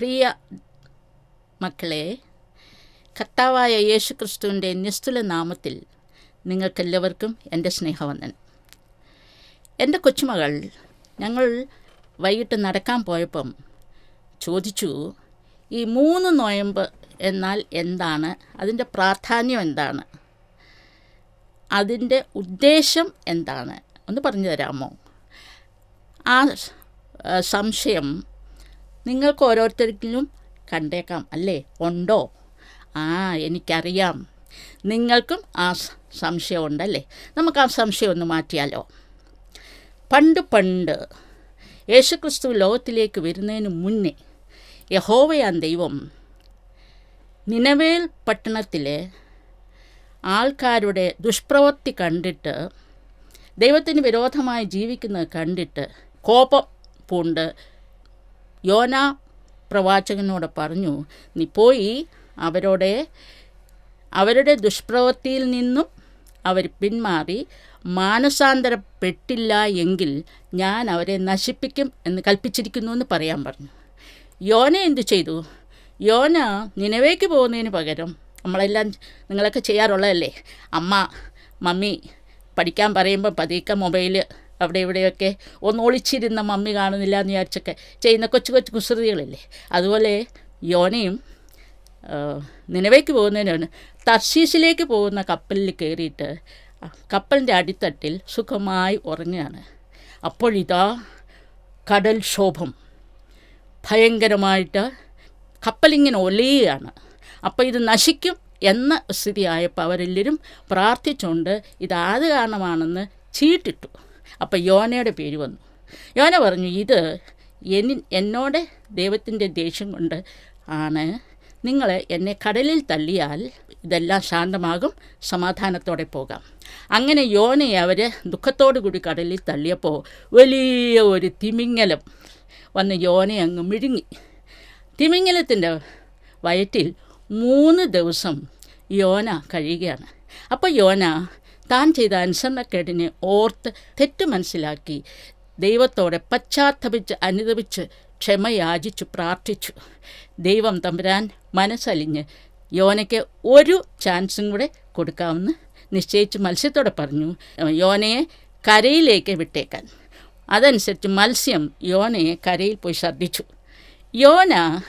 പ്രിയ മക്കളെ കർത്താവായ യേശു ക്രിസ്തുവിന്റെ നിസ്തുല നാമത്തിൽ നിങ്ങൾക്കെല്ലാവർക്കും എന്റെ സ്നേഹവന്ദൻ എന്റെ കൊച്ചുമകൾ ഞങ്ങൾ വൈകിട്ട് നടക്കാൻ പോയപ്പം ചോദിച്ചു ഈ മൂന്ന് നോയമ്പ് എന്നാൽ എന്താണ്? അതിന്റെ പ്രാധാന്യം എന്താണ്? അതിന്റെ ഉദ്ദേശം എന്താണ്? ഒന്ന് പറഞ്ഞു തരാമോ? ആ സംശയം നിങ്ങൾക്ക് ഓരോരുത്തർക്കും കണ്ടേക്കാം അല്ലേ? ഉണ്ടോ? ആ എനിക്കറിയാം. നിങ്ങൾക്കും ആ സംശയമുണ്ടല്ലേ നമുക്ക് ആ സംശയം ഒന്ന് മാറ്റിയാലോ? പണ്ട് പണ്ട് യേശുക്രിസ്തു ലോകത്തിലേക്ക് വരുന്നതിന് മുന്നേ യഹോവയാൻ ദൈവം നിലവേൽ പട്ടണത്തിലെ ആൾക്കാരുടെ ദുഷ്പ്രവൃത്തി കണ്ടിട്ട് ദൈവത്തിന് വിരോധമായി ജീവിക്കുന്നത് കണ്ടിട്ട് കോപം പൂണ്ട് യോന പ്രവാചകനോട് പറഞ്ഞു നീ പോയി അവരോടെ അവരുടെ ദുഷ്പ്രവൃത്തിയിൽ നിന്നും അവർ പിന്മാറി മാനസാന്തരപ്പെട്ടില്ല എങ്കിൽ ഞാൻ അവരെ നശിപ്പിക്കും എന്ന് കൽപ്പിച്ചിരിക്കുന്നു എന്ന് പറയാൻ പറഞ്ഞു. യോന എന്തു ചെയ്തു? യോന നിലവേക്ക് പോകുന്നതിന് പകരം നമ്മളെല്ലാം നിങ്ങളൊക്കെ ചെയ്യാറുള്ളതല്ലേ? അമ്മ മമ്മി പഠിക്കാൻ പറയുമ്പോൾ പതിക്ക മൊബൈൽ അവിടെ ഇവിടെയൊക്കെ ഒന്ന് ഒളിച്ചിരുന്ന മമ്മി കാണുന്നില്ല എന്ന് വിചാരിച്ചൊക്കെ ചെയ്യുന്ന കൊച്ചു കൊച്ചു കുസൃതികളില്ലേ? അതുപോലെ യോനയും നിലവേക്ക് പോകുന്നതിനാണ് തർശീസിലേക്ക് പോകുന്ന കപ്പലിൽ കയറിയിട്ട് കപ്പലിന്റെ അടിത്തട്ടിൽ സുഖമായി ഉറങ്ങുകയാണ്. അപ്പോഴിതാ കടൽ ശോഭം ഭയങ്കരമായിട്ട് കപ്പലിങ്ങനെ ഒലയുകയാണ്. അപ്പോൾ ഇത് നശിക്കും എന്ന സ്ഥിതിയായപ്പോൾ അവരെല്ലാവരും പ്രാർത്ഥിച്ചുകൊണ്ട് ഇതാത് കാരണമാണെന്ന് ചീട്ടിട്ടു അപ്പോൾ യോനയുടെ പേര് വന്നു. യോന പറഞ്ഞു ഇത് എനി എന്നോട് ദൈവത്തിന്റെ ദേഷ്യം കൊണ്ട് ആണ്. നിങ്ങൾ എന്നെ കടലിൽ തള്ളിയാൽ ഇതെല്ലാം ശാന്തമാകും സമാധാനത്തോടെ പോകാം. അങ്ങനെ യോനയെ അവർ ദുഃഖത്തോടു കൂടി കടലിൽ തള്ളിയപ്പോൾ വലിയ ഒരു തിമിങ്ങലം വന്ന് യോനെ അങ്ങ് മിഴുങ്ങി. തിമിങ്ങലത്തിന്റെ വയറ്റിൽ മൂന്ന് ദിവസം യോന കഴിയുകയാണ്. അപ്പോൾ യോന താൻ ചെയ്ത അനുസരണക്കേടിനെ ഓർത്ത് തെറ്റ് മനസ്സിലാക്കി. ദൈവത്തോടെ പശ്ചാത്തപിച്ച് അനുദപിച്ച് ക്ഷമയാചിച്ചു പ്രാർത്ഥിച്ചു. ദൈവം തമ്പുരാൻ മനസ്സലിഞ്ഞ് യോനയ്ക്ക് ഒരു ചാൻസും കൂടെ കൊടുക്കാമെന്ന് നിശ്ചയിച്ച് മത്സ്യത്തോടെ പറഞ്ഞു. യോനയെ കരയിലേക്ക് വിട്ടേക്കാൻ. അതനുസരിച്ച് മത്സ്യം യോനയെ കരയിൽ പോയി ഛർദ്ദിച്ചു. യോന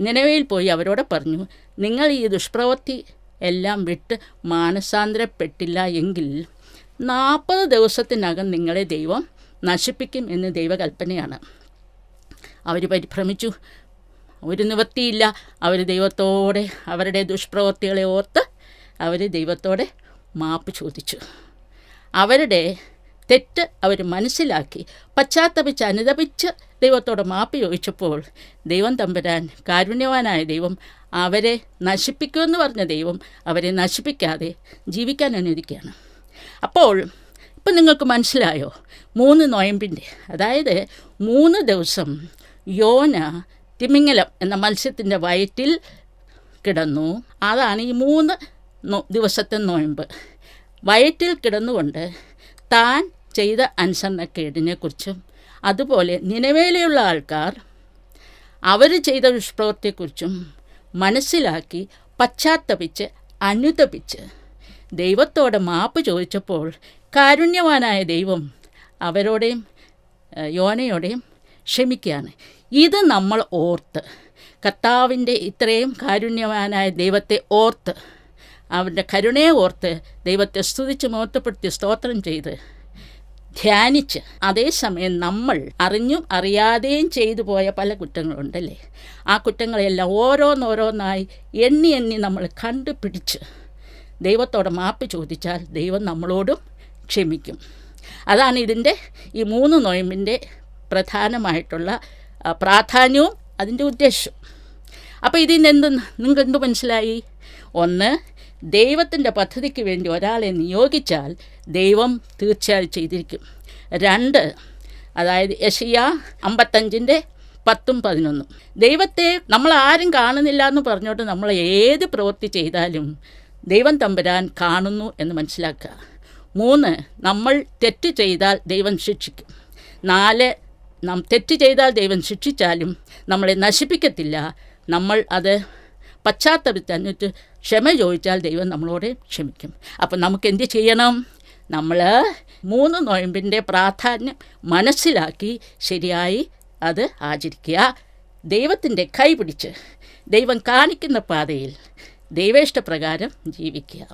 നിലവയിൽ പോയി അവരോട് പറഞ്ഞു നിങ്ങൾ ഈ ദുഷ്പ്രവൃത്തി എല്ലാം വിട്ട് മാനസാന്തരപ്പെട്ടില്ല എങ്കിൽ നാൽപ്പത് ദിവസത്തിനകം നിങ്ങളെ ദൈവം നശിപ്പിക്കും എന്ന് ദൈവകൽപ്പനയാണ്. അവർ പരിഭ്രമിച്ചു. ഒരു നിവൃത്തിയില്ല. അവർ ദൈവത്തോടെ അവരുടെ ദുഷ്പ്രവൃത്തികളെ ഓർത്ത് അവർ ദൈവത്തോടെ മാപ്പ് ചോദിച്ചു. അവരുടെ തെറ്റ് അവർ മനസ്സിലാക്കി. പശ്ചാത്തപിച്ച് അനുദപിച്ച് ദൈവത്തോട് മാപ്പ് ചോദിച്ചപ്പോൾ ദൈവം തമ്പുരാൻ കാരുണ്യവാനായ ദൈവം അവരെ നശിപ്പിക്കുമെന്ന് പറഞ്ഞ ദൈവം അവരെ നശിപ്പിക്കാതെ ജീവിക്കാൻ അനുവദിക്കുകയാണ്. അപ്പോൾ ഇപ്പം നിങ്ങൾക്ക് മനസ്സിലായോ? മൂന്ന് നോയമ്പിന്റെ അതായത് മൂന്ന് ദിവസം യോന തിമിങ്ങലം എന്ന മത്സ്യത്തിന്റെ വയറ്റിൽ കിടന്നു. അതാണ് ഈ മൂന്ന് ദിവസത്തെ നോയമ്പ്. വയറ്റിൽ കിടന്നുകൊണ്ട് താൻ ചെയ്ത അനുസരണക്കേടിനെക്കുറിച്ചും അതുപോലെ നിലവേലയുള്ള ആൾക്കാർ അവർ ചെയ്ത ദുഷ്പ്രവൃത്തിയെക്കുറിച്ചും മനസ്സിലാക്കി പശ്ചാത്തപിച്ച് അനുതപിച്ച് ദൈവത്തോടെ മാപ്പ് ചോദിച്ചപ്പോൾ കാരുണ്യവാനായ ദൈവം അവരോടെയും യോനയോടെയും ക്ഷമിക്കുകയാണ്. ഇത് നമ്മൾ ഓർത്ത് കർത്താവിന്റെ ഇത്രയും കാരുണ്യവാനായ ദൈവത്തെ ഓർത്ത് അവന്റെ കരുണയെ ഓർത്ത് ദൈവത്തെ സ്തുതിച്ച് മഹത്വപ്പെടുത്തി സ്തോത്രം ചെയ്ത് ധ്യാനിച്ച്. അതേസമയം നമ്മൾ അറിഞ്ഞും അറിയാതെയും ചെയ്തു പോയ പല കുറ്റങ്ങളുണ്ടല്ലേ? ആ കുറ്റങ്ങളെല്ലാം ഓരോന്നോരോന്നായി എണ്ണി എണ്ണി നമ്മൾ കണ്ടുപിടിച്ച് ദൈവത്തോട് മാപ്പ് ചോദിച്ചാൽ ദൈവം നമ്മളോടും ക്ഷമിക്കും. അതാണ് ഇതിന്റെ ഈ മൂന്ന് നോയമ്പിന്റെ പ്രധാനമായിട്ടുള്ള പ്രാധാന്യവും അതിന്റെ ഉദ്ദേശവും. അപ്പോൾ ഇതിന് എന്ത് നിങ്ങൾക്ക് എന്ത് മനസ്സിലായി? ഒന്ന് ദൈവത്തിന്റെ പദ്ധതിക്ക് വേണ്ടി ഒരാളെ നിയോഗിച്ചാൽ ദൈവം തീർച്ചയായും ചെയ്തിരിക്കും. രണ്ട് അതായത് യഷിയ അമ്പത്തഞ്ചിന്റെ പത്തും പതിനൊന്നും. ദൈവത്തെ നമ്മൾ ആരും കാണുന്നില്ല എന്ന് പറഞ്ഞുകൊണ്ട് നമ്മൾ ഏത് പ്രവൃത്തി ചെയ്താലും ദൈവം തമ്പുരാൻ കാണുന്നു എന്ന് മനസ്സിലാക്കുക. മൂന്ന് നമ്മൾ തെറ്റ് ചെയ്താൽ ദൈവം ശിക്ഷിക്കും. നാല് നാം തെറ്റ് ചെയ്താൽ ദൈവം ശിക്ഷിച്ചാലും നമ്മളെ നശിപ്പിക്കത്തില്ല. നമ്മൾ അത് എന്നിട്ട് ക്ഷമ ചോദിച്ചാൽ ദൈവം നമ്മളോട് ക്ഷമിക്കും. അപ്പം നമുക്ക് എന്ത് ചെയ്യണം? നമ്മൾ മൂന്ന് നോയമ്പിന്റെ പ്രാധാന്യം മനസ്സിലാക്കി ശരിയായി അത് ആചരിക്കുക. ദൈവത്തിന്റെ കൈ പിടിച്ച് ദൈവം കാണിക്കുന്ന പാതയിൽ ദൈവേഷ്ടപ്രകാരം ജീവിക്കുക.